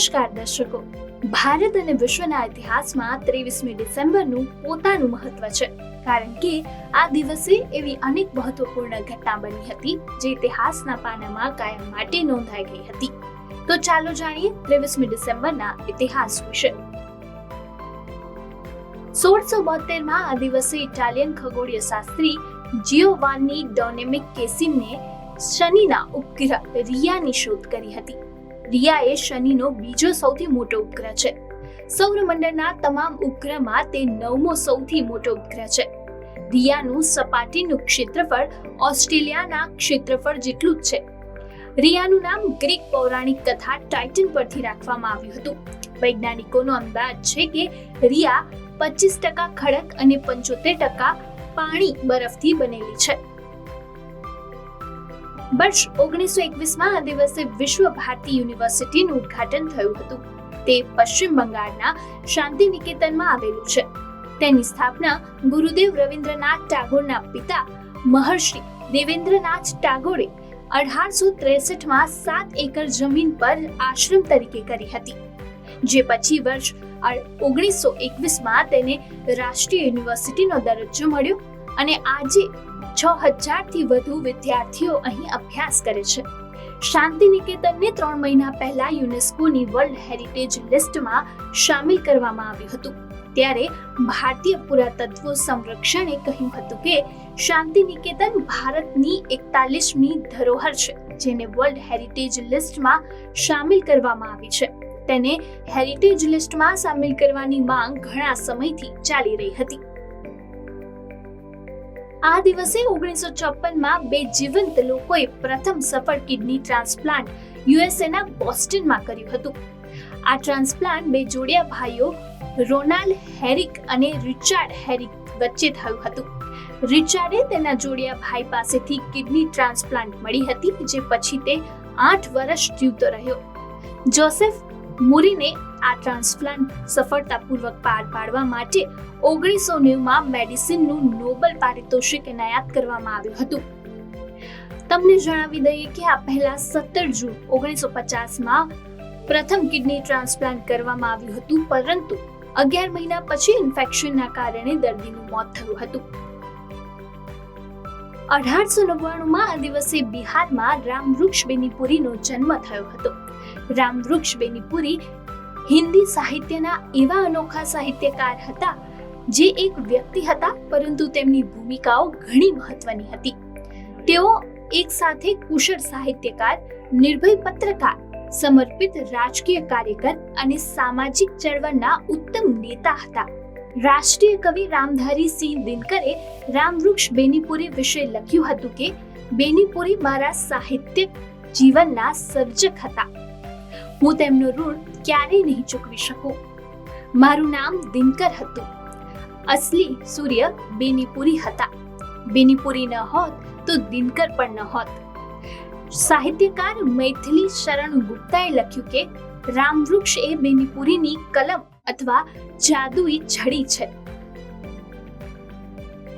નમસ્કાર દર્શકો. ભારત અને વિશ્વના ઇતિહાસમાં ત્રેવીસમી ડિસેમ્બરનું પોતાનું મહત્વ છે. કારણ કે આ દિવસે એવી અનેક મહત્વપૂર્ણ ઘટના બની હતી, જે ઇતિહાસના પાનામાં કાયમ માટે નોંધાઈ ગઈ હતી. તો ચાલો જાણીએ ત્રેવીસમી ડિસેમ્બરના ઇતિહાસ વિશે. સોળસો બોતેરમાં આ દિવસે ઇટાલિયન ખગોળીય શાસ્ત્રી જીઓવાની ડોનેમિક કેસિમને શનિના ઉપગ્રહ રિયાની શોધ કરી હતી. રિયા એ શનિનો બીજો સૌથી મોટો ઉપગ્રહ છે. સૌરમંડળના તમામ ઉપગ્રહમાં તે નવમો સૌથી મોટો ઉપગ્રહ છે. રિયાનું સપાટીનું ક્ષેત્રફળ ઓસ્ટ્રેલિયાના ક્ષેત્રફળ જેટલું જ છે. રિયાનું નામ ગ્રીક પૌરાણિક કથા ટાઇટન પરથી રાખવામાં આવ્યું હતું. વૈજ્ઞાનિકોનો અંદાજ છે કે રિયા પચીસ ટકા ખડક અને પંચોતેર ટકા પાણી બરફથી બનેલી છે. વર્ષ ઓગણીસો એકવીસમાં આ દિવસે વિશ્વ ભારતી યુનિવર્સિટીનું ઉદ્ઘાટન થયું હતું. તે પશ્ચિમ બંગાળના શાંતિ નિકેતનમાં આવેલું છે. તેની સ્થાપના ગુરુદેવ રવિન્દ્રનાથ ટાગોરના પિતા મહર્ષિ દેવેન્દ્રનાથ ટાગોરે અઢારસો ત્રેસઠમાં સાત એકર જમીન પર આશ્રમ તરીકે કરી હતી. જે પછી વર્ષ ઓગણીસો એકવીસમાં તેને રાષ્ટ્રીય યુનિવર્સિટીનો દરજ્જો મળ્યો અને આજે છ હજારથી વધુ વિદ્યાર્થીઓ અહીં અભ્યાસ કરે છે. શાંતિ નિકેતનને ત્રણ મહિના પહેલા યુનેસ્કોની વર્લ્ડ હેરિટેજ લિસ્ટમાં સામેલ કરવામાં આવ્યું હતું. ત્યારે ભારતીય પુરાતત્વ સંરક્ષણે કહ્યું હતું કે શાંતિ નિકેતન ભારતની એકતાલીસમી ધરોહર છે, જેને વર્લ્ડ હેરિટેજ લિસ્ટમાં સામેલ કરવામાં આવી છે. તેને હેરિટેજ લિસ્ટમાં સામેલ કરવાની માંગ ઘણા સમયથી ચાલી રહી હતી. આ દિવસે ઓગણીસો ચોપનમાં બે જીવંત લોકોએ પ્રથમ સફળ કિડની ટ્રાન્સપ્લાન્ટ યુએસએના બોસ્ટનમાં કર્યું હતું. આ ટ્રાન્સપ્લાન્ટ બે જોડિયા ભાઈઓ, રોનાલ્ડ હેરિક અને રિચાર્ડ હેરિક વચ્ચે થયું હતું. રિચાર્ડે તેના જોડિયા ભાઈ પાસેથી કિડની ટ્રાન્સપ્લાન્ટ મળી હતી, જે પછી તે આઠ વર્ષ જીવતો રહ્યો. જોસેફ મુરીને આ ટ્રાન્સપ્લાન્ટ સફળતાપૂર્વક પાર પાડવા માટે ઓગણીસો નેવમાં મેડિસિનનું નોબલ પારિતોષિક એનાયત કરવામાં આવ્યું હતું. તમને જણાવી દઈએ કે આ પહેલા સત્તર જૂન ઓગણીસો પચાસમાં પ્રથમ કિડની ટ્રાન્સપ્લાન્ટ કરવામાં આવ્યું હતું, પરંતુ અગિયાર મહિના પછી ઇન્ફેક્શનના કારણે દર્દીનું મોત થયું હતું. અઢારસો નવ્વાણુંમાં આ દિવસે બિહારમાં રામવૃક્ષ બેનીપુરીનો જન્મ થયો હતો. રામવૃક્ષ બેનીપુરી હિન્દી સાહિત્યના એવા અનોખા સાહિત્યકાર હતા જે એક વ્યક્તિ હતા, પરંતુ તેમની ભૂમિકાઓ ઘણી મહત્વની હતી. તેઓ એક સાથે કુશળ સાહિત્યકાર, નિર્ભય પત્રકાર, સમર્પિત રાજકીય કાર્યકર અને સામાજિક ચળવળના ઉત્તમ નેતા હતા. રાષ્ટ્રીય કવિ રામધારી સિંહ દિનકરે રામવૃક્ષ બેનીપુરી વિશે લખ્યું હતું કે બેનીપુરી મારા સાહિત્યિક જીવનના સર્જક હતા. હું તેમનું ઋણ ક્યારેય નહીં ચૂકવી શકું. મારું નામ દિનકર હતું. અસલી સૂર્ય બેનીપુરી હતા. બેનીપુરી ન હોત તો દિનકર પણ ન હોત. સાહિત્યકાર મૈથિલી શરણ ગુપ્તાએ લખ્યું કે, રામવૃક્ષ એ બેનીપુરીની કલમ અથવા જાદુઈ છડી છે.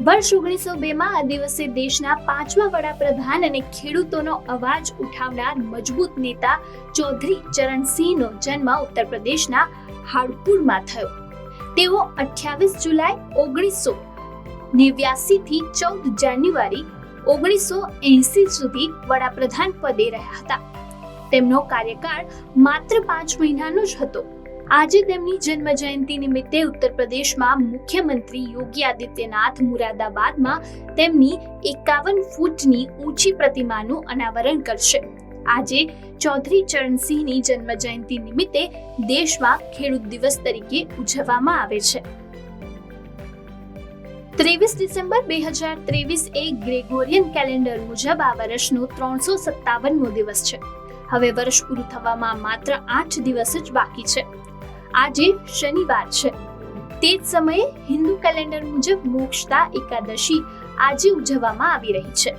વર્ષ ઓગણીસો બે માં આ દિવસે દેશના પાંચમા વડાપ્રધાન અને ખેડૂતોનો અવાજ ઉઠાવનાર મજબૂત નેતા ચૌધરી ચરણસિંહનો જન્મ ઉત્તર પ્રદેશના હાડપુરમાં થયો. તેઓ અઠ્યાવીસ જુલાઈ ઓગણીસો નેવ્યાસી થી ચૌદ જાન્યુઆરી ઓગણીસો એંસી સુધી વડાપ્રધાન પદે રહ્યા હતા. તેમનો કાર્યકાળ માત્ર પાંચ મહિનાનો જ હતો. આજે તેમની જન્મ જયંતિ નિમિત્તે ઉત્તર પ્રદેશમાં મુખ્યમંત્રી યોગી આદિત્યનાથ મુરાદાબાદમાં તેમની એકાવન ફૂટની ઊંચી પ્રતિમાનું અનાવરણ કરશે. આજે ચૌધરી ચરણસિંહની જન્મ જયંતિ નિમિત્તે દેશમાં ખેડૂત દિવસ તરીકે ઉજવવામાં આવે છે. ત્રેવીસ ડિસેમ્બર બે હજાર ત્રેવીસ એ ગ્રેગોરિયન કેલેન્ડર મુજબ આ વર્ષનો ત્રણસો સત્તાવનમો દિવસ છે. હવે વર્ષ પૂરું થવામાં માત્ર આઠ દિવસ જ બાકી છે. આજે શનિવાર છે. તે જ સમયે હિન્દુ કેલેન્ડર મુજબ મોક્ષતા એકાદશી આજે ઉજવવામાં આવી રહી છે.